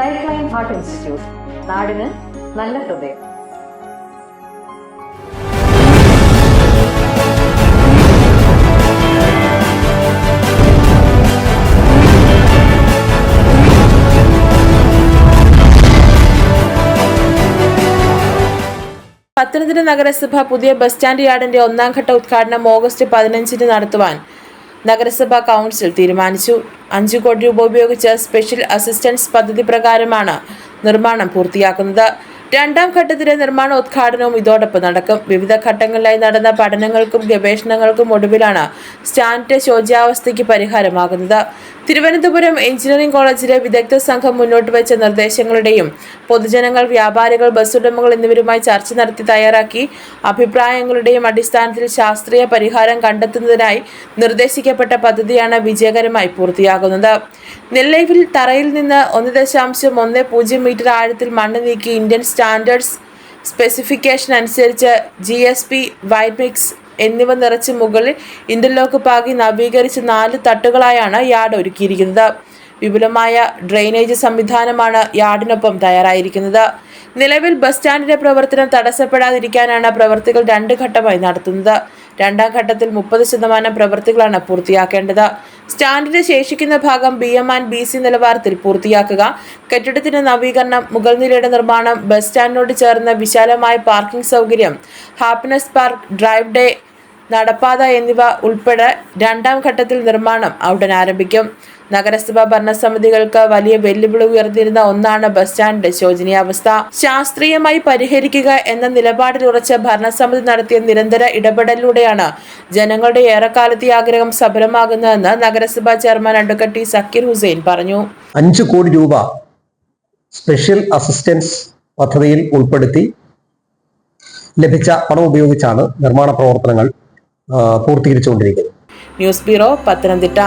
Life line heart institute നാടിന് നല്ല ഹൃദയം. പത്തനംതിട്ട നഗരസഭ പുതിയ ബസ് സ്റ്റാൻഡ് യാർഡിന്റെ ഒന്നാം ഘട്ട ഉദ്ഘാടനം ഓഗസ്റ്റ് പതിനഞ്ചിന് നടത്തുവാൻ നഗരസഭാ കൗൺസിൽ തീരുമാനിച്ചു. അഞ്ചു കോടി രൂപ ഉപയോഗിച്ച് സ്പെഷ്യൽ അസിസ്റ്റൻസ് പദ്ധതി പ്രകാരമാണ് നിർമ്മാണം പൂർത്തിയാക്കുന്നത്. രണ്ടാം ഘട്ടത്തിലെ നിർമ്മാണോദ്ഘാടനവും ഇതോടൊപ്പം നടക്കും. വിവിധ ഘട്ടങ്ങളിലായി നടന്ന പഠനങ്ങൾക്കും ഗവേഷണങ്ങൾക്കും ഒടുവിലാണ് സ്റ്റാൻഡ് ശോച്യാവസ്ഥയ്ക്ക് പരിഹാരമാകുന്നത്. തിരുവനന്തപുരം എഞ്ചിനീയറിംഗ് കോളേജിലെ വിദഗ്ധ സംഘം മുന്നോട്ട് വെച്ച നിർദ്ദേശങ്ങളുടെയും പൊതുജനങ്ങൾ വ്യാപാരികൾ ബസ് ഉടമകൾ എന്നിവരുമായി ചർച്ച നടത്തി തയ്യാറാക്കി അഭിപ്രായങ്ങളുടെയും അടിസ്ഥാനത്തിൽ ശാസ്ത്രീയ പരിഹാരം കണ്ടെത്തുന്നതിനായി നിർദ്ദേശിക്കപ്പെട്ട പദ്ധതിയാണ് വിജയകരമായി പൂർത്തിയാകുന്നത്. നെല്ലൈവിൽ തറയിൽ നിന്ന് ഒന്ന് ദശാംശം ഒന്ന് പൂജ്യം മീറ്റർ ആഴത്തിൽ മണ്ണ് നീക്കി ഇന്ത്യൻ സ്റ്റാൻഡേർഡ്സ് സ്പെസിഫിക്കേഷൻ അനുസരിച്ച് G S P white mix എന്നിവ നിറച്ച് മുകളിൽ ഇന്റർലോക്ക് പാകി നവീകരിച്ച് നാല് തട്ടുകളായാണ് യാർഡ് ഒരുക്കിയിരിക്കുന്നത്. വിപുലമായ ഡ്രെയിനേജ് സംവിധാനമാണ് യാർഡിനൊപ്പം തയ്യാറായിരിക്കുന്നത്. നിലവിൽ ബസ് സ്റ്റാൻഡിന്റെ പ്രവർത്തനം തടസ്സപ്പെടാതിരിക്കാനാണ് പ്രവർത്തികൾ രണ്ട് ഘട്ടമായി നടത്തുന്നത്. രണ്ടാം ഘട്ടത്തിൽ മുപ്പത് ശതമാനം പ്രവർത്തികളാണ് പൂർത്തിയാക്കേണ്ടത്. സ്റ്റാൻഡിന്റെ ശേഷിക്കുന്ന ഭാഗം B M and B C നിലവാരത്തിൽ പൂർത്തിയാക്കുക. കെട്ടിടത്തിന്റെ നവീകരണം മുകൾ നിലയുടെ നിർമ്മാണം ബസ് സ്റ്റാൻഡിനോട് ചേർന്ന വിശാലമായ പാർക്കിംഗ് സൗകര്യം ഹാപ്പിനെസ് പാർക്ക് ഡ്രൈവ് ഡേ നടപ്പാത എന്നിവ ഉൾപ്പെടെ രണ്ടാം ഘട്ടത്തിൽ നിർമ്മാണം ഉടൻ ആരംഭിക്കും. നഗരസഭാ ഭരണസമിതികൾക്ക് വലിയ വെല്ലുവിളി ഉയർന്നിരുന്ന ഒന്നാണ് ബസ് സ്റ്റാൻഡിന്റെ ശോചനീയാവസ്ഥ. ശാസ്ത്രീയമായി പരിഹരിക്കുക എന്ന നിലപാടിൽ ഉറച്ച ഭരണസമിതി നടത്തിയ നിരന്തര ഇടപെടലിലൂടെയാണ് ജനങ്ങളുടെ ഏറെക്കാലത്തെ ആഗ്രഹം സഫലമാകുന്നതെന്ന് നഗരസഭാ chairman advocate T. Zakir Hussain പറഞ്ഞു. അഞ്ചു കോടി രൂപ സ്പെഷ്യൽ അസിസ്റ്റൻസ് പദ്ധതിയിൽ ഉൾപ്പെടുത്തി ലഭിച്ച പണം ഉപയോഗിച്ചാണ് നിർമ്മാണ പ്രവർത്തനങ്ങൾ പൂർത്തീകരിച്ചുകൊണ്ടിരിക്കുന്നത് ന്യൂസ് ബ്യൂറോ പത്തനംതിട്ട.